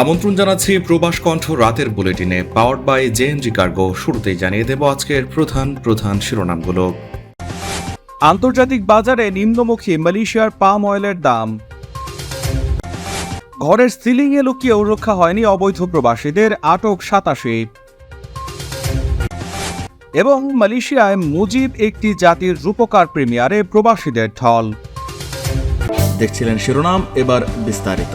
আমন্ত্রণ জানাচ্ছি প্রবাস কণ্ঠ রাতের বুলেটিনে পাওয়ার বাই জেএনজি কার্গো শুরুতেই জানিয়ে দেব আজকের প্রধান প্রধান শিরোনামগুলো। আন্তর্জাতিক বাজারে নিম্নমুখী মালয়েশিয়ার পাম অয়েলের দাম। ঘরের সিলিংয়ে লুকিয়েও রক্ষা হয়নি অবৈধ প্রবাসীদের, আটক সাতাশি। এবং মালয়েশিয়ায় মুজিব একটি জাতির রূপকার প্রিমিয়ারে প্রবাসীদের ঢল। দেখছিলেন শিরোনাম, এবার বিস্তারিত।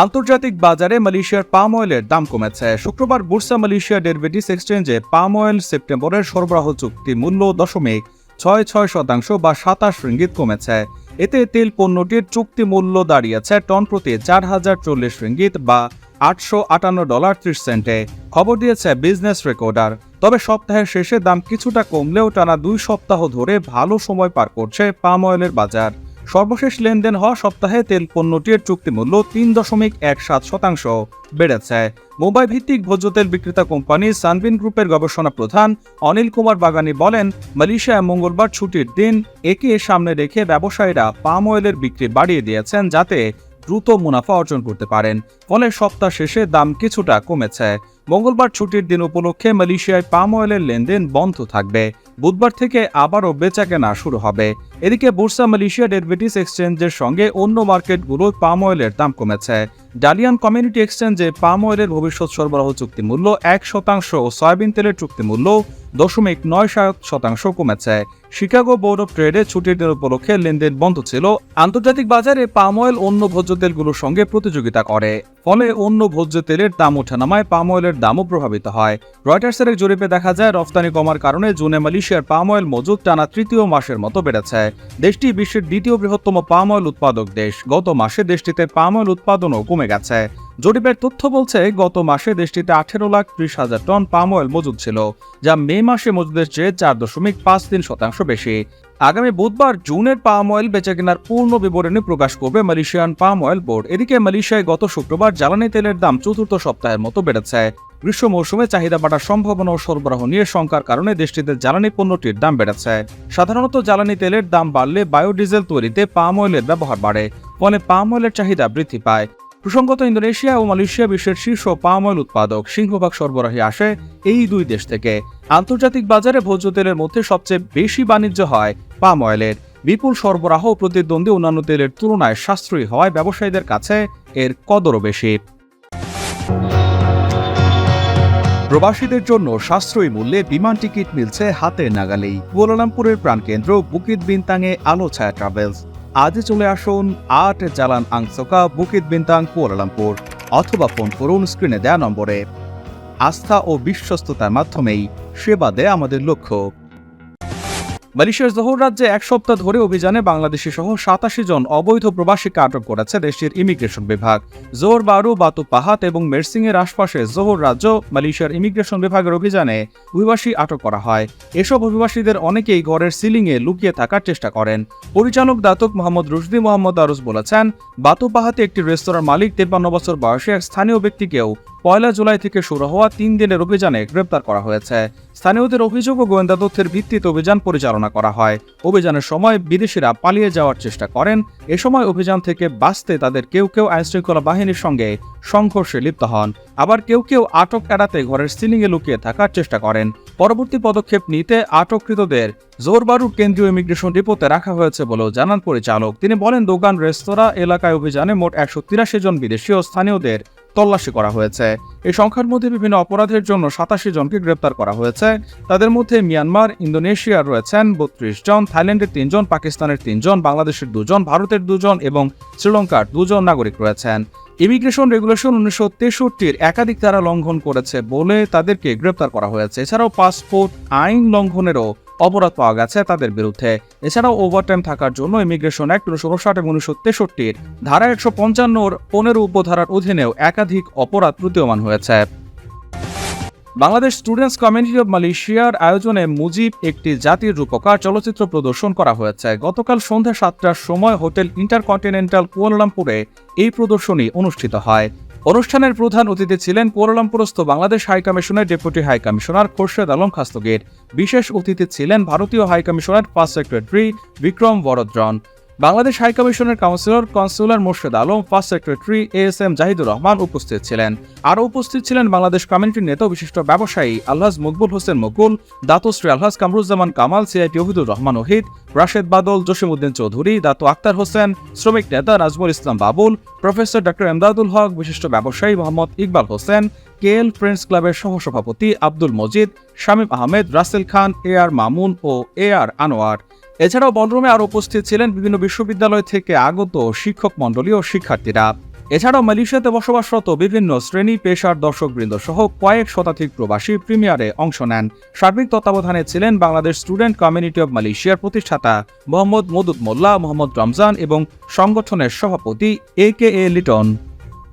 আন্তর্জাতিক বাজারে মালয়েশিয়ার পাম অয়েলের দাম কমেছে। শুক্রবার বুরসা মালয়েশিয়া ডেরিভেটিভস এক্সচেঞ্জে পাম অয়েল সেপ্টেম্বরের সরবরাহ চুক্তি মূল্য দশমিক ছয় ছয় শতাংশ বা সাতাশ রিঙ্গিত কমেছে। এতে তেল পণ্যটির চুক্তি মূল্য দাঁড়িয়েছে টন প্রতি চার হাজার চল্লিশ রিঙ্গিত বা আটশো আটান্ন ডলার ত্রিশ সেন্টে। খবর দিয়েছে বিজনেস রেকর্ডার। তবে সপ্তাহের শেষে দাম কিছুটা কমলেও টানা দুই সপ্তাহ ধরে ভালো সময় পার করছে পাম অয়েলের বাজার। সর্বশেষ লেনদেন হওয়া সপ্তাহে তেল পণ্যটির চুক্তিমূল্য তিন দশমিক এক সাত শতাংশ বেড়েছে। মুম্বাই ভিত্তিক ভোজ্য তেল বিক্রেতা কোম্পানি সানবিন গ্রুপের গবেষণা প্রধান অনিল কুমার বাগানি বলেন মালয়েশিয়ায় মঙ্গলবার ছুটির দিন একে সামনে রেখে ব্যবসায়ীরা পাম অয়েলের বিক্রি বাড়িয়ে দিয়েছেন যাতে দ্রুত মুনাফা অর্জন করতে পারেন। ফলে সপ্তাহ শেষে দাম কিছুটা কমেছে। মঙ্গলবার ছুটির দিন উপলক্ষে মালয়েশিয়ায় পাম অয়েলের লেনদেন বন্ধ থাকবে। বুধবার থেকে আবারও বেচা কেনা শুরু হবে। এদিকে, বুর্সা মালয়েশিয়া ডেরিভেটিভস এক্সচেঞ্জের সঙ্গে অন্য মার্কেটগুলোর পাম অয়েলের দাম কমেছে। ডালিয়ান কমিউনিটি এক্সচেঞ্জে পাম অয়েলের ভবিষ্যৎ সরবরাহ চুক্তি মূল্য এক শতাংশ ও সয়াবিন তেলের চুক্তি মূল্য দশমিক নয় সাত শতাংশ কমেছে। শিকাগো বোর্ড অফ ট্রেডে ছুটির দিন উপলক্ষে লেনদেন বন্ধ ছিল। আন্তর্জাতিক বাজারে পাম অয়েল অন্য ভোজ্য তেলগুলোর সঙ্গে প্রতিযোগিতা করে। ফলে অন্য ভোজ্য তেলের দাম ওঠানামায় পাম অয়েলের দামও প্রভাবিত হয়। রয়টার্সের এক জরিপে দেখা যায়, রফতানি কমার কারণে জুনে মালয়েশিয়ার পাম অয়েল মজুদ টানা তৃতীয় মাসের মতো বেড়েছে। দেশটি বিশ্বের দ্বিতীয় বৃহত্তম পাম অয়েল উৎপাদক দেশ। গত মাসে দেশটিতে পাম অয়েল উৎপাদনও কমে গেছে। জরিপের তথ্য বলছে, গত মাসে দেশটিতে আঠেরো লাখ ত্রিশ হাজার টন পাম অয়েল মজুদ ছিল, যা মে মাসে মজুদের চেয়ে চার দশমিক পাঁচ তিন শতাংশ বেশি। আগামী বুধবার জুনের পাম অয়েল বেচা কেনার পূর্ণ বিবরণী প্রকাশ করবে মালয়েশিয়ান পাম অয়েল বোর্ড। এদিকে মালয়েশিয়ায় গত শুক্রবার জ্বালানি তেলের দাম চতুর্থ সপ্তাহের মতো বেড়েছে। গ্রীষ্ম মৌসুমে চাহিদা বাড়ার সম্ভাবনা ও সরবরাহ নিয়ে শঙ্কার কারণে দেশটিতে জ্বালানি পণ্যটির দাম বেড়েছে। সাধারণত জ্বালানি তেলের দাম বাড়লে বায়োডিজেল তৈরিতে পাম অয়েলের ব্যবহার বাড়ে, ফলে পাম অয়েলের চাহিদা বৃদ্ধি পায়। প্রসঙ্গত ইন্দোনেশিয়া ও মালয়েশিয়া বিশ্বের শীর্ষ পাম অয়েল উৎপাদক সিংহভাগ সরবরাহী আসে এই দুই দেশ থেকে। আন্তর্জাতিক বাজারে ভোজ্য তেলের মধ্যে সবচেয়ে বেশি বাণিজ্য হয় পাম অয়েলের। বিপুল সরবরাহ ও প্রতিদ্বন্দ্বী অন্যান্য তেলের তুলনায় সাশ্রয়ী হওয়ায় ব্যবসায়ীদের কাছে এর কদরও বেশি। প্রবাসীদের জন্য সাশ্রয়ী মূল্যে বিমান টিকিট মিলছে হাতের নাগালেই। কুয়ালালামপুরের প্রাণকেন্দ্র বুকিত বিনতাংয়ে আলো ছায়া ট্রাভেলস। আজই চলে আসুন আট Jalan Angsoka Bukit Bintang Kuala Lumpur অথবা ফোন করুন স্ক্রিনে দেয়া নম্বরে। আস্থা ও বিশ্বস্ততার মাধ্যমেই সেবা দেয় আমাদের লক্ষ্য। মালয়েশিয়ার জোহর রাজ্যে এক সপ্তাহ ধরে অভিযানে বাংলাদেশি সহ সাতাশি জন অবৈধ প্রবাসীকে আটক করেছে দেশটির ইমিগ্রেশন বিভাগ। জোহর বারু, বাতু পাহাত এবং মেরসিং এর আশপাশে জোহর রাজ্য মালয়েশিয়ার ইমিগ্রেশন বিভাগের অভিযানে অভিবাসী আটক করা হয়। এসব অভিবাসীদের অনেকেই ঘরের সিলিংয়ে লুকিয়ে থাকার চেষ্টা করেন। পরিচালক দাতক মোহাম্মদ রুশদি মোহাম্মদ আরুস বলেছেন, বাতু পাহাতে একটি রেস্তোরাঁর মালিক তেপান্ন বছর বয়সে এক স্থানীয় ব্যক্তিকেও পয়লা জুলাই থেকে শুরু হওয়া তিন দিনের অভিযানে গ্রেপ্তার করা হয়েছে। স্থানীয়দের অভিযোগ ও গোয়েন্দা তথ্যের ভিত্তিতে অভিযান পরিচালনা করা হয়। অভিযানের সময় বিদেশিরা পালিয়ে যাওয়ার চেষ্টা করেন। এ সময় অভিযান থেকে বাঁচতে তাদের কেউ কেউ আইনশৃঙ্খলা বাহিনীর সঙ্গে সংঘর্ষে লিপ্ত হন। আবার কেউ কেউ আটক এড়াতে ঘরের সিলিংয়ে লুকিয়ে থাকার চেষ্টা করেন। পরবর্তী পদক্ষেপ নিতে আটককৃতদের জোরবারু কেন্দ্রীয় ইমিগ্রেশন ডিপোতে রাখা হয়েছে বলেও জানান পরিচালক। তিনি বলেন, দোকান, রেস্তোরাঁ, এলাকায় অভিযানে মোট একশো তিরাশি জন বিদেশি ও স্থানীয়দের তল্লাশি করা হয়েছে। এই সংখ্যার মধ্যে বিভিন্ন অপরাধের জন্য সাতাশি জনকে গ্রেপ্তার করা হয়েছে। তাদের মধ্যে মিয়ানমার ইন্দোনেশিয়ার রয়েছেন বত্রিশ জন, থাইল্যান্ডের তিনজন পাকিস্তানের তিনজন বাংলাদেশের দুজন ভারতের দুজন এবং শ্রীলঙ্কার দুজন নাগরিক রয়েছেন। ইমিগ্রেশন রেগুলেশন উনিশশো তেষট্টির একাধিক তারা লঙ্ঘন করেছে বলে তাদেরকে গ্রেপ্তার করা হয়েছে। এছাড়াও পাসপোর্ট আইন লঙ্ঘনেরও অপরাধ পাওয়া গেছে তাদের বিরুদ্ধে। এছাড়াও ওভারটাইম থাকার জন্য ইমিগ্রেশন অ্যাক্ট উনিশশো উনষাট এবং উনিশশো তেষট্টির ধারা একশো পঞ্চান্নর পনেরো উপধারার অধীনেও একাধিক অপরাধ প্রতীয়মান হয়েছে। বাংলাদেশ স্টুডেন্টস কমিউনিটি অব মালয়েশিয়ার আয়োজনে মুজিব একটি জাতির রূপকার চলচ্চিত্র প্রদর্শন করা হয়েছে। গতকাল সন্ধ্যা সাতটার সময় হোটেল ইন্টারকন্টিনেন্টাল কুয়ালালামপুরে এই প্রদর্শনী অনুষ্ঠিত হয়। অনুষ্ঠানের প্রধান অতিথি ছিলেন কুয়ালালামপুরস্থ Bangladesh হাইকমিশনের deputy high commissioner Khorshed Alam Khastagir. বিশেষ অতিথি ছিলেন ভারতীয় high commissioner first secretary Bikram Bardran. Bangladesh high কমিশনের counsellor consular Morshed Alam, first secretary A S M Zahidur Rahman উপস্থিত ছিলেন। আরও উপস্থিত ছিলেন বাংলাদেশ কমিউনিটির নেতা বিশিষ্ট ব্যবসায়ী Alhaj Makbul Hossain Makul, Datuk Seri Alhaj Kamruzzaman Kamal, CIT Ohidur Rahman Ohid, Rashed Badal, Jasimuddin Chowdhury, Datuk Akhtar Hossain, শ্রমিক নেতা নাজমুল ইসলাম বাবুল, প্রফেসর ডক্টর এমদাদুল হক, বিশিষ্ট ব্যবসায়ী মোহাম্মদ ইকবাল হোসেন কেএল ফ্রেন্ডস ক্লাবের সহসভাপতি আব্দুল মজিদ, শামীম আহমেদ, রাসেল খান, এ আর মামুন ও এ আর আনোয়ার। এছাড়াও বলরুমে আরও উপস্থিত ছিলেন বিভিন্ন বিশ্ববিদ্যালয় থেকে আগত শিক্ষক মণ্ডলী ও শিক্ষার্থীরা। এছাড়াও মালয়েশিয়াতে বসবাসরত বিভিন্ন শ্রেণি পেশার দর্শকবৃন্দ সহ কয়েক শতাধিক প্রবাসী প্রিমিয়ারে অংশ নেন। সার্বিক তত্ত্বাবধানে ছিলেন বাংলাদেশ স্টুডেন্ট কমিউনিটি অব মালয়েশিয়ার প্রতিষ্ঠাতা মোহাম্মদ মদুদ মোল্লা, মোহাম্মদ রমজান এবং সংগঠনের সভাপতি এ কে এ লিটন।